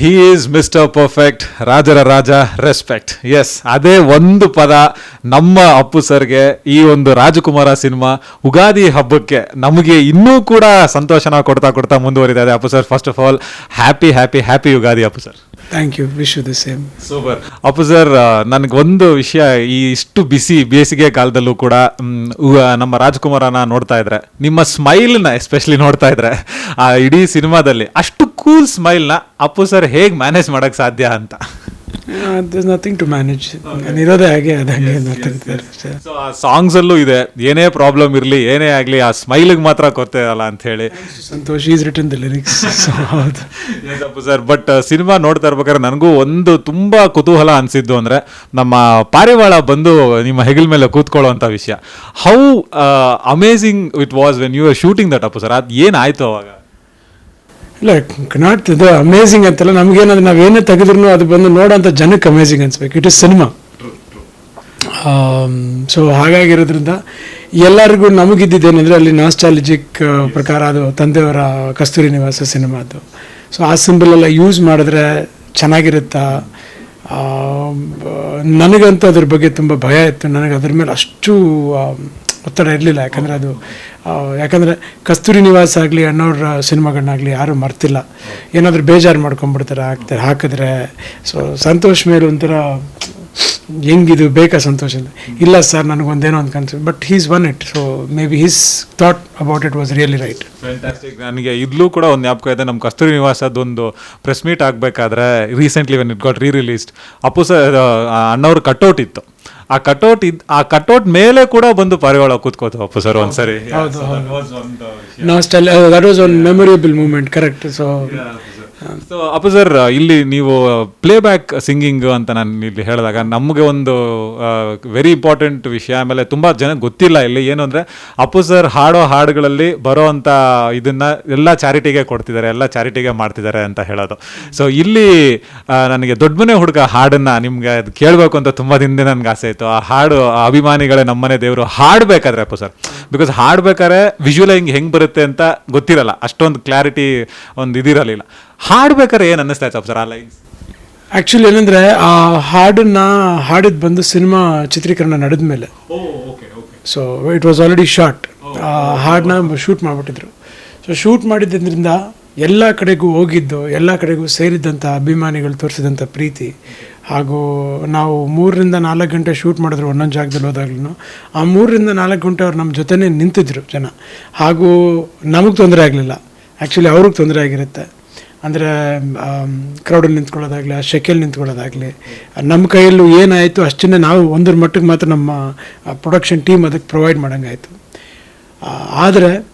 He is mister perfect ರಾಜರ ರಾಜ respect S ಅದೇ ಒಂದು ಪದ ನಮ್ಮ ಅಪ್ಪು ಸರ್ಗೆ ಈ ಒಂದು ರಾಜಕುಮಾರ ಸಿನಿಮಾ ಉಗಾದಿ ಹಬ್ಬಕ್ಕೆ ನಮಗೆ ಇನ್ನೂ ಕೂಡ ಸಂತೋಷನ ಕೊಡ್ತಾ ಕೊಡ್ತಾ ಮುಂದುವರಿತಾ ಇದೆ Appu sir. First of all happy happy happy Ugadi Appu sir. Thank you wish you the same super Appu sir ನನಗೆ ಒಂದು ವಿಷಯ ಈ ಇಷ್ಟು ಬಿಸಿ ಬೇಸಿಗೆ ಕಾಲದಲ್ಲೂ ಕೂಡ ನಮ್ಮ ರಾಜ್ಕುಮಾರನ ನೋಡ್ತಾ ಇದ್ರೆ, ನಿಮ್ಮ ಸ್ಮೈಲ್ನ ಎಸ್ಪೆಷಲಿ ನೋಡ್ತಾ ಇದ್ರೆ, ಆ, ಇಡೀ ಸಿನಿಮಾದಲ್ಲಿ ಅಷ್ಟು ಕೂಲ್ ಸ್ಮೈಲ್ನ ಅಪ್ಪು ಸರ್ ಹೇಗೆ ಮ್ಯಾನೇಜ್ ಮಾಡೋಕ್ಕೆ ಸಾಧ್ಯ ಅಂತ. ನಥಿಂಗ್ ಟು ಮ್ಯಾನೇಜ್ ಇರೋದೇ ಹಾಗೆ ಅದು ಹಾಗೆ ನೋಡ್ತಿರ್ತಾರೆ ಅಷ್ಟೇ ಸೊ ಆ ಸಾಂಗ್ಸ್ ಅಲ್ಲೂ ಇದೆ. ಏನೇ ಪ್ರಾಬ್ಲಮ್ ಇರಲಿ ಏನೇ ಆಗಲಿ ಆ ಸ್ಮೈಲಿಗೆ ಮಾತ್ರ ಕೊರತೆ ಅಲ್ಲ ಅಂತ ಹೇಳಿ Santosh. Is return the lyrics ಹೌದು. ಸರ್ ಬಟ್ ಸಿನಿಮಾ ನೋಡ್ತಾ ಇರ್ಬೇಕಾದ್ರೆ ನನಗೂ ಒಂದು ತುಂಬ ಕುತೂಹಲ ಅನಿಸಿದ್ದು ಅಂದ್ರೆ ನಮ್ಮ ಪಾರಿವಾಳ ಬಂದು ನಿಮ್ಮ ಹೆಗಲ್ ಮೇಲೆ ಕೂತ್ಕೊಳ್ಳುವಂತ ವಿಷಯ. How amazing it was when you are shooting that Appu sir ಅದು ಏನಾಯಿತು ಅವಾಗ? ಇಲ್ಲ ನಾಟ್ ಇದು ಅಮೇಝಿಂಗ್ ಅಂತಲ್ಲ ನಮಗೇನಾದ್ರೆ ನಾವೇನೇ ತೆಗೆದ್ರು ಅದು ಬಂದು ನೋಡೋಂಥ ಜನಕ್ಕೆ ಅಮೇಝಿಂಗ್ ಅನ್ಸ್ಬೇಕು. ಇಟ್ ಇಸ್ ಸಿನಿಮಾ ಸೊ ಹಾಗಾಗಿರೋದ್ರಿಂದ ಎಲ್ಲರಿಗೂ ನಮಗಿದ್ದೇನೆಂದರೆ ಅಲ್ಲಿ ನಾಸ್ಟಾಲಜಿಕ್ ಪ್ರಕಾರ ಅದು ತಂದೆಯವರ ಕಸ್ತೂರಿ ನಿವಾಸ ಸಿನಿಮಾ ಅದು. ಸೊ ಆ ಸಿಂಬಲ್ ಎಲ್ಲ ಯೂಸ್ ಮಾಡಿದ್ರೆ ಚೆನ್ನಾಗಿರುತ್ತಾ? ಆ, ಬ- ನನಗಂತೂ ಅದ್ರ ಬಗ್ಗೆ ತುಂಬ ಭಯ ಇತ್ತು. ನನಗೆ ಅದ್ರ ಮೇಲೆ ಅಷ್ಟು ಆ, ಒತ್ತಡ ಇರಲಿಲ್ಲ. ಯಾಕಂದರೆ ಅದು ಯಾಕಂದರೆ ಕಸ್ತೂರಿ ನಿವಾಸ ಆಗಲಿ ಅಣ್ಣವ್ರ ಸಿನಿಮಾಗಳನ್ನಾಗಲಿ ಯಾರೂ ಮರ್ತಿಲ್ಲ. ಏನಾದರೂ ಬೇಜಾರು ಮಾಡ್ಕೊಂಬಿಡ್ತಾರೆ, ಹಾಕ್ತಾರೆ, ಹಾಕಿದ್ರೆ, ಸೊ ಸಂತೋಷ್ ಮೇಲೆ ಒಂಥರ ಹೆಂಗಿದು, ಬೇಕಾ ಸಂತೋಷ ಅಂತ. ಇಲ್ಲ ಸರ್, ನನಗೊಂದೇನೋ ಒಂದು ಕನ್ಸು, but he's on it, so maybe his thought about it was really right right. ನನಗೆ ಇದ್ಲೂ ಕೂಡ ಒಂದು ಜ್ಞಾಪಕ ಇದೆ ನಮ್ಮ ಕಸ್ತೂರಿ ನಿವಾಸದೊಂದು ಪ್ರೆಸ್ ಮೀಟ್ ಆಗಬೇಕಾದ್ರೆ, recently when it got re released Appu sir ಅಣ್ಣವ್ರ ಕಟೌಟ್ ಇತ್ತು. ಆ ಕಟೌಟ್ ಇದ್ ಆ ಕಟೌಟ್ ಮೇಲೆ ಕೂಡ ಬಂದು ಪಾರಿವಾಳ ಕೂತ್ಕೋತು ಅಪ್ಪು ಸರ್ ಒಂದ್ಸರಿ. ಹೌದು, that was one memorable moment correct so so Appu sir ಇಲ್ಲಿ ನೀವು ಪ್ಲೇ ಬ್ಯಾಕ್ ಸಿಂಗಿಂಗ್ ಅಂತ ನಾನು ಇಲ್ಲಿ ಹೇಳಿದಾಗ ನಮಗೆ ಒಂದು ವೆರಿ ಇಂಪಾರ್ಟೆಂಟ್ ವಿಷಯ, ಆಮೇಲೆ ತುಂಬ ಜನ ಗೊತ್ತಿಲ್ಲ ಇಲ್ಲಿ ಏನು ಅಂದರೆ, ಅಪ್ಪು ಸರ್ ಹಾಡೋ ಹಾಡುಗಳಲ್ಲಿ ಬರೋ ಅಂಥ ಇದನ್ನು ಎಲ್ಲ ಚಾರಿಟಿಗೆ ಕೊಡ್ತಿದ್ದಾರೆ, ಎಲ್ಲ ಚಾರಿಟಿಗೆ ಮಾಡ್ತಿದ್ದಾರೆ ಅಂತ ಹೇಳೋದು. ಸೊ ಇಲ್ಲಿ ನನಗೆ ದೊಡ್ಡ ಮನೆ ಹುಡುಗ ಹಾಡನ್ನು ನಿಮಗೆ ಅದು ಕೇಳಬೇಕು ಅಂತ ತುಂಬ ದಿನದಿಂದ ನನಗೆ ಆಸೆ ಇತ್ತು. ಆ ಹಾಡು ಅಭಿಮಾನಿಗಳೇ ನಮ್ಮನೆ ದೇವರು ಹಾಡಬೇಕಾದ್ರೆ ಅಪ್ಪು ಸರ್ ಬಿಕಾಸ್ ವಿಜುವಲ್ ಹಿಂಗೆ ಹೆಂಗೆ ಬರುತ್ತೆ ಅಂತ ಗೊತ್ತಿರಲ್ಲ. ಅಷ್ಟೊಂದು ಕ್ಲಾರಿಟಿ ಒಂದು ಇದಿರಲಿಲ್ಲ. ಹಾಡ್ಬೇಕಾದ್ರೆ ಏನು ಅನ್ನಿಸ್ತಾ ಇತ್ತು ಸರ್ ಆ ಲೈನ್ಸ್ ಆ್ಯಕ್ಚುಲಿ ಏನಂದರೆ ಆ ಹಾಡನ್ನು ಹಾಡಿದ್ದು ಬಂದು ಸಿನಿಮಾ ಚಿತ್ರೀಕರಣ ನಡೆದ ಮೇಲೆ. So it was already shot ಆ ಹಾಡನ್ನ ಶೂಟ್ ಮಾಡಿಬಿಟ್ಟಿದ್ರು. ಸೊ ಶೂಟ್ ಮಾಡಿದ್ದರಿಂದ ಎಲ್ಲ ಕಡೆಗೂ ಹೋಗಿದ್ದು ಎಲ್ಲ ಕಡೆಗೂ ಸೇರಿದ್ದಂಥ ಅಭಿಮಾನಿಗಳು ತೋರಿಸಿದಂಥ ಪ್ರೀತಿ. ಹಾಗೂ ನಾವು ಮೂರರಿಂದ ನಾಲ್ಕು ಗಂಟೆ ಶೂಟ್ ಮಾಡಿದ್ರು ಒಂದೊಂದು ಜಾಗದಲ್ಲಿ ಹೋದಾಗ್ಲೂ ಆ ಮೂರರಿಂದ ನಾಲ್ಕು ಗಂಟೆ ಅವ್ರು ನಮ್ಮ ಜೊತೆನೇ ನಿಂತಿದ್ರು ಜನ. ಹಾಗೂ ನಮಗೆ ತೊಂದರೆ ಆಗಲಿಲ್ಲ. ಆ್ಯಕ್ಚುಲಿ ಅವ್ರಿಗೆ ತೊಂದರೆ ಆಗಿರುತ್ತೆ. ಅಂದರೆ ಕ್ರೌಡಲ್ಲಿ ನಿಂತ್ಕೊಳ್ಳೋದಾಗಲಿ, ಆ ಶೆಕೆಯಲ್ಲಿ ನಿಂತ್ಕೊಳ್ಳೋದಾಗಲಿ ನಮ್ಮ ಕೈಯಲ್ಲೂ ಏನಾಯಿತು ಅಷ್ಟನ್ನೇ ನಾವು ಒಂದರ ಮಟ್ಟಿಗೆ ಮಾತ್ರ ನಮ್ಮ ಪ್ರೊಡಕ್ಷನ್ ಟೀಮ್ ಅದಕ್ಕೆ ಪ್ರೊವೈಡ್ ಮಾಡೋಂಗಾಯಿತು. ಆದರೆ,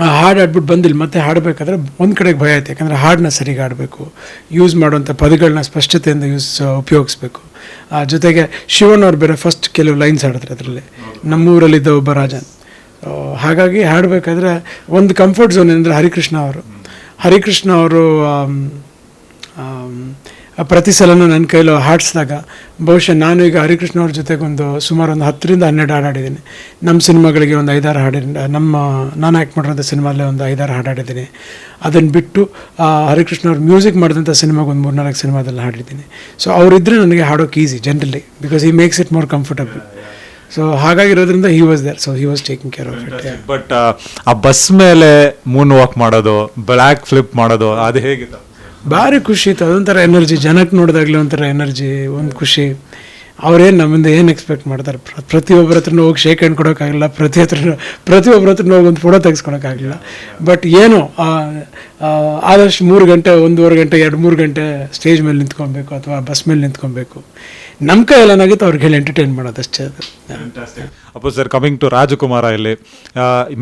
ಆ ಹಾಡು ಆಡ್ಬಿಟ್ಟು ಬಂದಿಲ್ಲ, ಮತ್ತೆ ಹಾಡಬೇಕಾದ್ರೆ ಒಂದು ಕಡೆಗೆ ಭಯ ಆಯ್ತು, ಯಾಕಂದರೆ ಹಾಡನ್ನ ಸರಿಗೆ ಆಡಬೇಕು ಯೂಸ್ ಮಾಡುವಂಥ ಪದಗಳನ್ನ ಸ್ಪಷ್ಟತೆಯಿಂದ ಯೂಸ್ ಉಪಯೋಗಿಸ್ಬೇಕು. ಜೊತೆಗೆ ಶಿವನ್ ಅವ್ರು ಬೇರೆ ಫಸ್ಟ್ ಕೆಲವು ಲೈನ್ಸ್ ಹಾಡಿದ್ರು ಅದರಲ್ಲಿ. ನಮ್ಮೂರಲ್ಲಿದ್ದ ಒಬ್ಬ ರಾಜನ್ ಹಾಗಾಗಿ ಹಾಡಬೇಕಾದ್ರೆ, ಒಂದು ಕಂಫರ್ಟ್ ಝೋನ್ ಏನಂದರೆ ಹರಿಕೃಷ್ಣ ಅವರು. ಹರಿಕೃಷ್ಣ ಅವರು ಪ್ರತಿ ಸಲನೂ ನನ್ನ ಕೈಲೂ ಹಾಡಿಸಿದಾಗ ಬಹುಶಃ ನಾನು ಈಗ ಹರಿಕೃಷ್ಣ ಅವ್ರ ಜೊತೆಗೊಂದು ಸುಮಾರು ಒಂದು ಹತ್ತರಿಂದ ಹನ್ನೆರಡು ಹಾಡು ಹಾಡಿದ್ದೀನಿ. ನಮ್ಮ ಸಿನಿಮಾಗಳಿಗೆ ಒಂದು ಐದಾರು ಹಾಡಿ ನಮ್ಮ, ನಾನು ಆ್ಯಕ್ಟ್ ಮಾಡಿರೋಂಥ ಸಿನಿಮಾಲ್ಲೇ ಒಂದು ಐದಾರು ಹಾಡು ಹಾಡಿದ್ದೀನಿ. ಅದನ್ನು ಬಿಟ್ಟು ಹರಿಕೃಷ್ಣ ಅವ್ರು ಮ್ಯೂಸಿಕ್ ಮಾಡಿದಂಥ ಸಿನಿಮಾಗೆ ಒಂದು ಮೂರ್ನಾಲ್ಕು ಸಿನಿಮಾದಲ್ಲಿ ಹಾಡಿದ್ದೀನಿ. ಸೊ ಅವರಿದ್ದರೆ ನನಗೆ ಹಾಡೋಕೆ easy generally because he makes it more comfortable so ಹಾಗಾಗಿರೋದ್ರಿಂದ he was there so he was taking care of it but ಆ ಬಸ್ ಮೇಲೆ ಮೂನ್ ವಾಕ್ ಮಾಡೋದು ಬ್ಲ್ಯಾಕ್ ಫ್ಲಿಪ್ ಮಾಡೋದು ಅದು ಹೇಗಿತ್ತು? ಭಾರಿ ಖುಷಿ ಇತ್ತು. ಅದೊಂಥರ ಎನರ್ಜಿ ಜನಕ್ಕೆ ನೋಡಿದಾಗಲೇ ಒಂಥರ ಎನರ್ಜಿ ಒಂದು ಖುಷಿ. ಅವ್ರೇನು ನಮ್ಮಿಂದ ಏನು ಎಕ್ಸ್ಪೆಕ್ಟ್ ಮಾಡ್ತಾರೆ? ಪ್ರ- ಪ್ರತಿಯೊಬ್ಬರ ಹತ್ರನೂ ಹೋಗಿ ಶೇಕ್ ಹ್ಯಾಂಡ್ ಕೊಡೋಕ್ಕಾಗಲ್ಲ ಪ್ರತಿ ಹತ್ರ ಪ್ರತಿಯೊಬ್ಬರ ಹತ್ರನೂ ಹೋಗಿ ಒಂದು ಫೋಟೋ ತೆಗೆಸ್ಕೊಳಕ್ಕಾಗಲಿಲ್ಲ. ಬಟ್ ಏನು ಆದಷ್ಟು ಮೂರು ಗಂಟೆ ಒಂದೂವರೆ ಗಂಟೆ ಎರಡು ಮೂರು ಗಂಟೆ ಸ್ಟೇಜ್ ಮೇಲೆ ನಿಂತ್ಕೊಬೇಕು ಅಥವಾ ಬಸ್ ಮೇಲೆ ನಿಂತ್ಕೊಬೇಕು ನಮ್ಮ ಕೈಯಲ್ಲಿ ಏನಾಗುತ್ತೆ ಅವ್ರಿಗೆ ಹೇಳಿ ಎಂಟರ್ಟೈನ್ ಮಾಡೋದಷ್ಟೇ ಅದು. Appu sir coming to Rajakumara ಇಲ್ಲಿ.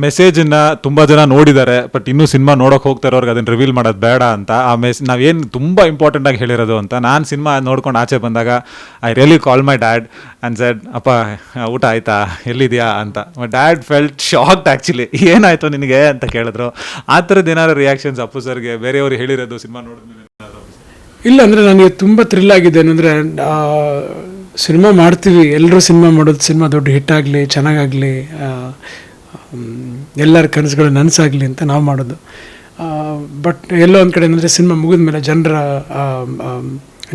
ಮೆಸೇಜನ್ನ ತುಂಬ ಜನ ನೋಡಿದ್ದಾರೆ ಬಟ್ ಇನ್ನೂ ಸಿನಿಮಾ ನೋಡೋಕೆ ಹೋಗ್ತಾ ಇರೋರ್ಗೆ ಅದನ್ನು ರಿವೀಲ್ ಮಾಡೋದು ಬೇಡ ಅಂತ. ಆ ಮೆಸ್ ನಾವೇನು ತುಂಬ ಇಂಪಾರ್ಟೆಂಟ್ ಆಗಿ ಹೇಳಿರೋದು ಅಂತ, ನಾನು ಸಿನಿಮಾ ನೋಡ್ಕೊಂಡು ಆಚೆ ಬಂದಾಗ I really call my dad and said ಅಪ್ಪ, ಊಟ ಆಯ್ತಾ? ಎಲ್ಲಿದೆಯಾ? ಅಂತ. ಡ್ಯಾಡ್ ಫೆಲ್ಟ್ ಶಾಕ್ಡ್ ಆ್ಯಕ್ಚುಲಿ ಏನಾಯಿತು ನಿನಗೆ? ಅಂತ ಕೇಳಿದ್ರು. ಆ ಥರದ್ದು ಏನಾದ್ರು ರಿಯಾಕ್ಷನ್ಸ್ ಅಪ್ಪು ಸರ್ಗೆ ಬೇರೆಯವರು ಹೇಳಿರೋದು ಸಿನಿಮಾ ನೋಡಿದ್ಮೇಲೆ? ಇಲ್ಲ ಅಂದರೆ ನನಗೆ ತುಂಬ ಥ್ರಿಲ್ ಆಗಿದೆ ಏನಂದರೆ ಸಿನಿಮಾ ಮಾಡ್ತೀವಿ. ಎಲ್ಲರೂ ಸಿನಿಮಾ ಮಾಡೋದು ಸಿನಿಮಾ ದೊಡ್ಡ ಹಿಟ್ಟಾಗಲಿ ಚೆನ್ನಾಗಾಗಲಿ ಎಲ್ಲರ ಕನಸುಗಳು ನನಸಾಗಲಿ ಅಂತ ನಾವು ಮಾಡೋದು. ಬಟ್ ಎಲ್ಲೋ ಒಂದು ಕಡೆ ಏನಂದರೆ ಸಿನಿಮಾ ಮುಗಿದ ಮೇಲೆ ಜನರ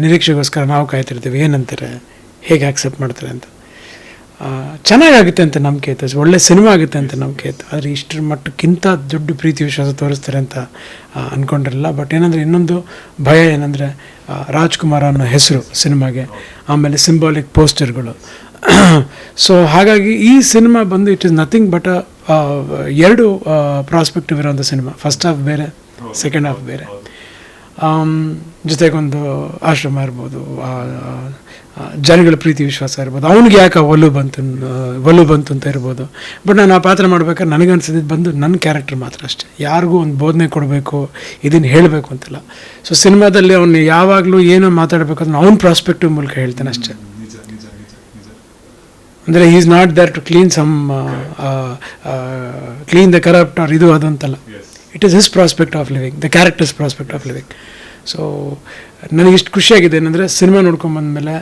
ನಿರೀಕ್ಷೆಗೋಸ್ಕರ ನಾವು ಕಾಯ್ತಿರ್ತೀವಿ. ಏನಂತಾರೆ? ಹೇಗೆ ಆಕ್ಸೆಪ್ಟ್ ಮಾಡ್ತಾರೆ ಅಂತ. ಚೆನ್ನಾಗಾಗುತ್ತೆ ಅಂತ ನಂಬಿಕೆ ಇತ್ತು. ಒಳ್ಳೆ ಸಿನಿಮಾ ಆಗುತ್ತೆ ಅಂತ ನಂಬಿಕೆ ಇತ್ತು. ಆದರೆ ಇಷ್ಟರ ಮಟ್ಟಕ್ಕಿಂತ ದೊಡ್ಡ ಪ್ರೀತಿ ವಿಶ್ವಾಸ ತೋರಿಸ್ತಾರೆ ಅಂತ ಅಂದ್ಕೊಂಡಿರಲಿಲ್ಲ ಬಟ್ ಏನಂದರೆ ಇನ್ನೊಂದು ಭಯ ಏನಂದರೆ ರಾಜ್ಕುಮಾರ್ ಅನ್ನೋ ಹೆಸರು ಸಿನಿಮಾಗೆ, ಆಮೇಲೆ ಸಿಂಬಾಲಿಕ್ ಪೋಸ್ಟರ್ಗಳು ಸೊ ಹಾಗಾಗಿ ಈ ಸಿನಿಮಾ ಬಂದು ಇಟ್ ಇಸ್ ನಥಿಂಗ್ ಬಟ್ ಎರಡು ಪ್ರಾಸ್ಪೆಕ್ಟಿವ್ ಇರೋಂಥ ಸಿನಿಮಾ. ಫಸ್ಟ್ ಹಾಫ್ ಬೇರೆ ಸೆಕೆಂಡ್ ಹಾಫ್ ಬೇರೆ. ಜೊತೆಗೊಂದು ಆಶ್ರಮ ಇರ್ಬೋದು ಜನಗಳ ಪ್ರೀತಿ ವಿಶ್ವಾಸ ಇರ್ಬೋದು. ಅವನಿಗೆ ಯಾಕೆ ಒಲು ಬಂತು ಒಲು ಬಂತು ಅಂತ ಇರ್ಬೋದು. ಬಟ್ ನಾನು ಆ ಪಾತ್ರ ಮಾಡ್ಬೇಕಾದ್ರೆ ನನಗನ್ಸಿದ್ದು ಬಂದು ನನ್ನ ಕ್ಯಾರೆಕ್ಟರ್ ಮಾತ್ರ ಅಷ್ಟೇ. ಯಾರಿಗೂ ಒಂದು ಬೋಧನೆ ಕೊಡಬೇಕು ಇದನ್ನು ಹೇಳಬೇಕು ಅಂತಿಲ್ಲ. ಸೊ ಸಿನಿಮಾದಲ್ಲಿ ಅವನು ಯಾವಾಗಲೂ ಏನೋ ಮಾತಾಡಬೇಕು ಅದನ್ನು ಅವ್ನ ಪ್ರಾಸ್ಪೆಕ್ಟಿವ್ ಮೂಲಕ ಹೇಳ್ತಾನೆ ಅಷ್ಟೇ. ಅಂದರೆ is not there to clean some clean the corrupt or ಇದು ಅದು ಅಂತಲ್ಲ. It is his prospect of living the characters prospect of living so ನನಗೆ ಇಷ್ಟು ಖುಷಿಯಾಗಿದೆ ಏನಂದರೆ ಸಿನಿಮಾ ನೋಡ್ಕೊಂಬಂದಮೇಲೆ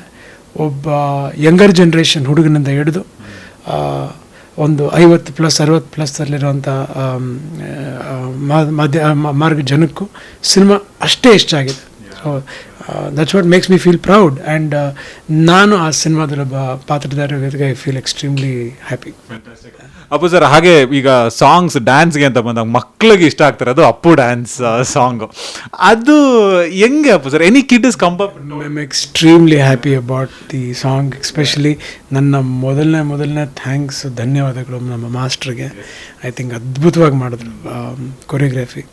ಒಬ್ಬ ಯಂಗರ್ ಜನ್ರೇಷನ್ ಹುಡುಗನಿಂದ ಹಿಡಿದು ಒಂದು ಐವತ್ತು ಪ್ಲಸ್ ಅರವತ್ತು ಪ್ಲಸ್ಸಲ್ಲಿರುವಂಥ ಮಾಧ್ಯ ಮಾರ್ಗ ಜನಕ್ಕೂ ಸಿನಿಮಾ ಅಷ್ಟೇ ಇಷ್ಟ ಆಗಿದೆ. That's what makes me feel proud and ನಾನು ಆ ಸಿನಿಮಾದಲ್ಲಿ ಒಬ್ಬ ಪಾತ್ರಧಾರ I feel extremely happy Appu sir ಹಾಗೆ ಈಗ ಸಾಂಗ್ಸ್ ಡ್ಯಾನ್ಸ್ಗೆ ಅಂತ ಬಂದಾಗ ಮಕ್ಳಿಗೆ ಇಷ್ಟ ಆಗ್ತಾರೆ. ಅದು ಅಪ್ಪು ಡ್ಯಾನ್ಸ್ ಸಾಂಗು ಅದು ಹೆಂಗೆ Appu sir any kid is ಕಂಪ I am extremely happy about the song especially ನನ್ನ ಮೊದಲನೇ ಮೊದಲನೇ ಥ್ಯಾಂಕ್ಸ್ ಧನ್ಯವಾದಗಳು ನಮ್ಮ ಮಾಸ್ಟ್ರಿಗೆ. ಐ ಥಿಂಕ್ ಅದ್ಭುತವಾಗಿ ಮಾಡಿದ್ರು ಕೊರಿಯೋಗ್ರಫಿ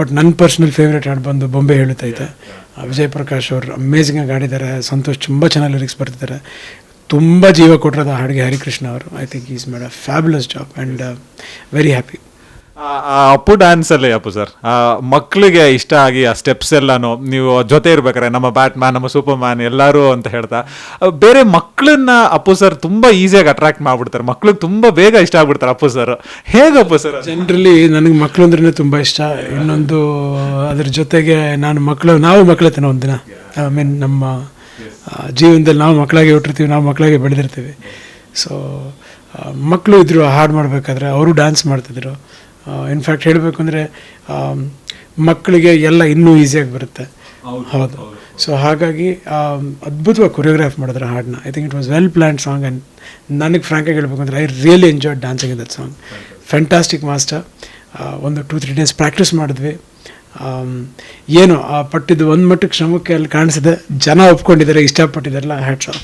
ಬಟ್ ನನ್ನ ಪರ್ಸ್ನಲ್ ಫೇವ್ರೇಟ್ ಹಾಡು ಬಂದು ಬೊಂಬೆ ಹೇಳುತ್ತೈತೆ ವಿಜಯ್ ಪ್ರಕಾಶ್ ಅವರು ಅಮೇಝಿಂಗಾಗಿ ಆಡಿದ್ದಾರೆ ಸಂತೋಷ್ ತುಂಬ ಚೆನ್ನಾಗಿ ಲಿರಿಕ್ಸ್ ಬರ್ತಿದ್ದಾರೆ. ತುಂಬ ಜೀವ ಕೊಟ್ಟಿರೋದು ಹಾಡಿಗೆ ಹರಿಕೃಷ್ಣ ಅವರು. I think is made a fabulous job and very happy Appu dance ಅಲ್ಲೇ ಅಪ್ಪು ಸರ್ ಮಕ್ಕಳಿಗೆ ಇಷ್ಟ ಆಗಿ ಆ ಸ್ಟೆಪ್ಸ್ ಎಲ್ಲನೂ ನೀವು ಜೊತೆ ಇರ್ಬೇಕಾರೆ ನಮ್ಮ ಬ್ಯಾಟ್ ಮ್ಯಾನ್ ನಮ್ಮ ಸೂಪರ್ ಮ್ಯಾನ್ ಎಲ್ಲರೂ ಅಂತ ಹೇಳ್ತಾ ಬೇರೆ ಮಕ್ಕಳನ್ನ ಅಪ್ಪು ಸರ್ ತುಂಬ ಈಸಿಯಾಗಿ ಅಟ್ರಾಕ್ಟ್ ಮಾಡ್ಬಿಡ್ತಾರೆ. ಮಕ್ಳಿಗೆ ತುಂಬ ಬೇಗ ಇಷ್ಟ ಆಗ್ಬಿಡ್ತಾರೆ ಅಪ್ಪು ಸರ್ ಹೇಗೆ ಅಪ್ಪು ಸರ್ ಜನರಲಿ ನನಗೆ ಮಕ್ಕಳು ಅಂದ್ರೆ ತುಂಬ ಇಷ್ಟ. ಇನ್ನೊಂದು ಅದ್ರ ಜೊತೆಗೆ ನಾನು ಮಕ್ಕಳು ನಾವು ಮಕ್ಕಳ ಒಂದಿನ. ಐ ಮೀನ್ ನಮ್ಮ ಜೀವನದಲ್ಲಿ ನಾವು ಮಕ್ಕಳಾಗಿ ಹುಟ್ಟಿರ್ತೀವಿ ನಾವು ಮಕ್ಕಳಾಗಿ ಬೆಳೆದಿರ್ತೀವಿ. ಸೊ ಮಕ್ಕಳು ಇದ್ದರು ಹಾಡು ಮಾಡಬೇಕಾದ್ರೆ ಅವರು ಡ್ಯಾನ್ಸ್ ಮಾಡ್ತಿದ್ರು. ಇನ್ಫ್ಯಾಕ್ಟ್ ಹೇಳಬೇಕು ಅಂದರೆ ಮಕ್ಕಳಿಗೆ ಎಲ್ಲ ಇನ್ನೂ ಈಸಿಯಾಗಿ ಬರುತ್ತೆ. ಹೌದು ಸೊ ಹಾಗಾಗಿ ಅದ್ಭುತವಾಗಿ ಕೊರಿಯೋಗ್ರಾಫ್ ಮಾಡಿದ್ರು ಹಾಡನ್ನ. I think it was well plan song and ನನಗೆ ಫ್ರ್ಯಾಂಕಾಗಿ ಹೇಳಬೇಕು ಅಂದರೆ I really enjoy dancing in that song fantastic master ಒಂದು ಟೂ ತ್ರೀ ಡೇಸ್ ಪ್ರಾಕ್ಟೀಸ್ ಮಾಡಿದ್ವಿ. ಏನು ಆ ಪಟ್ಟಿದ್ದು ಒಂದು ಮಟ್ಟಕ್ಕೆ ಶ್ರಮಕ್ಕೆ ಅಲ್ಲಿ ಕಾಣಿಸಿದೆ. ಜನ ಒಪ್ಕೊಂಡಿದ್ದಾರೆ ಇಷ್ಟಪಟ್ಟಿದ್ದಾರಲ್ಲ ಹ್ಯಾಟ್ಸ್ ಆಫ್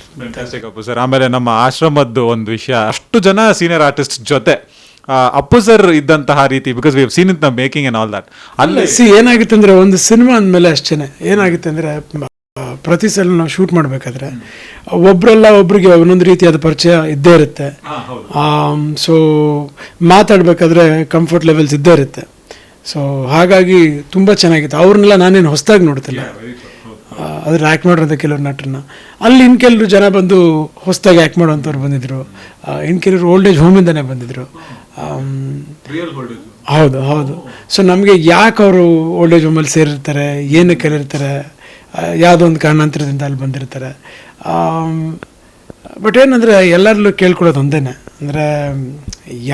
ಅಪ್ಪು ಸರ್ ಆಮೇಲೆ ನಮ್ಮ ಆಶ್ರಮದ್ದು ಒಂದು ವಿಷಯ. ಅಷ್ಟು ಜನ ಸೀನಿಯರ್ ಆರ್ಟಿಸ್ಟ್ ಜೊತೆ ಅಪ್ಪು ಸರ್ ಇದ್ದಂತಹ ರೀತಿ because we seen in the making all that ಅಲ್ಲಿ ಸಿ ಏನಾಗುತ್ತೆ ಅಂದರೆ ಒಂದು ಸಿನಿಮಾ ಅಂದಮೇಲೆ ಅಷ್ಟೇ ಏನಾಗುತ್ತೆ ಅಂದರೆ ಪ್ರತಿ ಸಲ ನಾವು ಶೂಟ್ ಮಾಡಬೇಕಾದ್ರೆ ಒಬ್ರಲ್ಲ ಒಬ್ರಿಗೆ ಒಂದೊಂದು ರೀತಿಯಾದ ಪರಿಚಯ ಇದ್ದೇ ಇರುತ್ತೆ. ಸೊ ಮಾತಾಡಬೇಕಾದ್ರೆ ಕಂಫರ್ಟ್ ಲೆವೆಲ್ಸ್ ಇದ್ದೇ ಇರುತ್ತೆ. ಸೊ ಹಾಗಾಗಿ ತುಂಬ ಚೆನ್ನಾಗಿತ್ತು. ಅವ್ರನ್ನೆಲ್ಲ ನಾನೇನು ಹೊಸದಾಗಿ ನೋಡ್ತಿಲ್ಲ. ಅದ್ರ ಆ್ಯಕ್ಟ್ ಮಾಡಿರೋಂಥ ಕೆಲವ್ರು ನಟರನ್ನ. ಅಲ್ಲಿ ಇನ್ನು ಕೆಲವರು ಜನ ಬಂದು ಹೊಸದಾಗಿ ಆ್ಯಕ್ಟ್ ಮಾಡುವಂಥವ್ರು ಬಂದಿದ್ರು. ಆ, ಇನ್ನು ಕೆಲವರು ಓಲ್ಡ್ ಏಜ್ ಹೋಮಿಂದನೇ ಬಂದಿದ್ರು. ಆಮ್, ಹೌದು ಹೌದು. ಸೊ ನಮಗೆ ಯಾಕೆ ಅವರು ಓಲ್ಡ್ ಏಜ್ ಹೋಮಲ್ಲಿ ಸೇರಿರ್ತಾರೆ? ಏನು ಕಲಿರ್ತಾರೆ ಯಾವುದೋ ಒಂದು ಕಾರಣಾಂತರದಿಂದ ಅಲ್ಲಿ ಬಂದಿರ್ತಾರೆ? ಬಟ್ ಏನಂದರೆ ಎಲ್ಲರಲ್ಲೂ ಕೇಳ್ಕೊಳ್ಳೋದು ಒಂದೇ ಅಂದರೆ,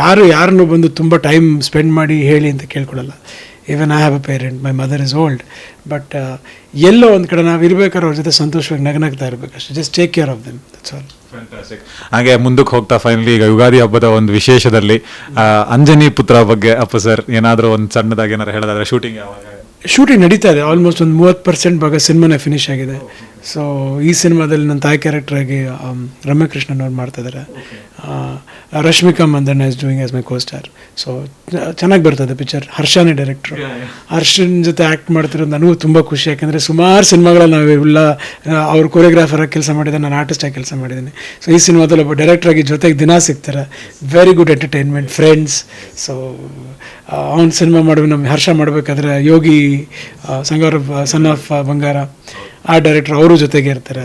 ಯಾರು ಯಾರನ್ನು ಬಂದು ತುಂಬ ಟೈಮ್ ಸ್ಪೆಂಡ್ ಮಾಡಿ ಹೇಳಿ ಅಂತ ಕೇಳ್ಕೊಳ್ಳಲ್ಲ. Even I have a parent my mother is old but ಎಲ್ಲೋ ಒಂದು ಕಡೆ ನಾವು ಇರ್ಬೇಕಾದ್ರೆ ಅವ್ರ ಜೊತೆ ಸಂತೋಷವಾಗಿ ನಗನಗ್ತಾ ಅಷ್ಟೇ. Just take care of them that's all ಹಾಗೆ ಮುಂದಕ್ಕೆ ಹೋಗ್ತಾ ಫೈನಲಿ ಈಗ ಯುಗಾದಿ ಹಬ್ಬದ ಒಂದು ವಿಶೇಷದಲ್ಲಿ ಅಂಜನಿ ಪುತ್ರ ಬಗ್ಗೆ. ಅಪ್ಪ ಸರ್ ಏನಾದರೂ ಒಂದು ಸಣ್ಣದಾಗಿ ಏನಾರು ಹೇಳೋದಾದ್ರೆ ಶೂಟಿಂಗ್ ಯಾವಾಗ? ಶೂಟಿಂಗ್ ನಡೀತಾ ಇದೆ. ಆಲ್ಮೋಸ್ಟ್ ಒಂದು ಮೂವತ್ತು ಪರ್ಸೆಂಟ್ ಭಾಗ ಸಿನಿಮಾನೇ ಫಿನಿಶ್ ಆಗಿದೆ. ಸೊ ಈ ಸಿನಿಮಾದಲ್ಲಿ ನನ್ನ ತಾಯಿ ಕ್ಯಾರೆಕ್ಟರಾಗಿ ರಮ್ಯಕೃಷ್ಣನ್ ಅವ್ರು ಮಾಡ್ತಾ ಇದ್ದಾರೆ Rashmika Mandanna is doing as my co star so ಚೆನ್ನಾಗಿ ಬರ್ತದೆ ಪಿಕ್ಚರ್ ಹರ್ಷನೇ ಡೈರೆಕ್ಟ್ರು ಹರ್ಷನ್ ಜೊತೆ ಆ್ಯಕ್ಟ್ ಮಾಡ್ತಿರೋದು ನನಗೂ ತುಂಬ ಖುಷಿ. ಯಾಕೆಂದರೆ ಸುಮಾರು ಸಿನಿಮಾಗಳ ನಾವು ಇಲ್ಲ ಅವ್ರ ಕೊರಿಯೋಗ್ರಾಫರಾಗಿ ಕೆಲಸ ಮಾಡಿದ್ದೆ ನಾನು ಆರ್ಟಿಸ್ಟಾಗಿ ಕೆಲಸ ಮಾಡಿದ್ದೀನಿ. ಸೊ ಈ ಸಿನಿಮಾದಲ್ಲಿ ಒಬ್ಬ ಡೈರೆಕ್ಟ್ರಾಗಿ ಜೊತೆಗೆ ದಿನ ಸಿಗ್ತಾರೆ. Very good entertainment friends so ಅವ್ನ ಸಿನಿಮಾ ಮಾಡಿ ನಮ್ಮ ಹರ್ಷ ಮಾಡಬೇಕಾದ್ರೆ ಯೋಗಿ ಸಂಗಾರ ಸನ್ ಆಫ್ ಬಂಗಾರ ಆ ಡೈರೆಕ್ಟರ್ ಅವರು ಜೊತೆಗೆ ಇರ್ತಾರೆ.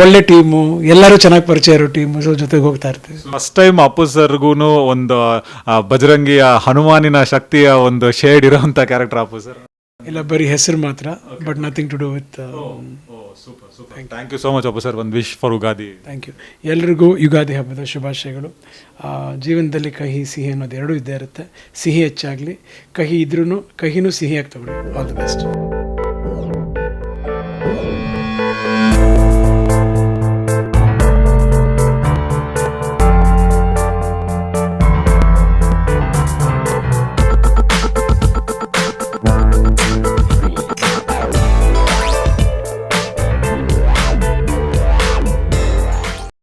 ಒಳ್ಳೆ ಟೀಮು ಎಲ್ಲರೂ ಚೆನ್ನಾಗಿ ಪರಿಚಯ ಇರೋ ಟೀಮು ಜೊತೆಗೆ ಹೋಗ್ತಾ ಇರ್ತೀವಿ. ಫಸ್ಟ್ ಟೈಮ್ ಅಪ್ಪು ಸರ್ಗೂನು ಒಂದು ಬಜರಂಗಿಯ ಹನುಮಾನಿನ ಶಕ್ತಿಯ ಒಂದು ಶೇಡ್ ಇರೋವಂಥ ಕ್ಯಾರೆಕ್ಟರ್ ಅಪ್ಪು ಸರ್ ಇಲ್ಲ ಬರೀ ಹೆಸರು ಮಾತ್ರ but nothing to do with super super thank you so much Appa sir ಒಂದು wish for Ugadi thank you ಎಲ್ರಿಗೂ ಯುಗಾದಿ ಹಬ್ಬದ ಶುಭಾಶಯಗಳು. ಜೀವನದಲ್ಲಿ ಕಹಿ ಸಿಹಿ ಅನ್ನೋದು ಎರಡೂ ಇದ್ದೇ ಇರುತ್ತೆ. ಸಿಹಿ ಹೆಚ್ಚಾಗಲಿ ಕಹಿ ಇದ್ರೂ ಕಹಿನೂ ಸಿಹಿಯಾಗಿ ತಗೊಳ್ಳಿ. All the best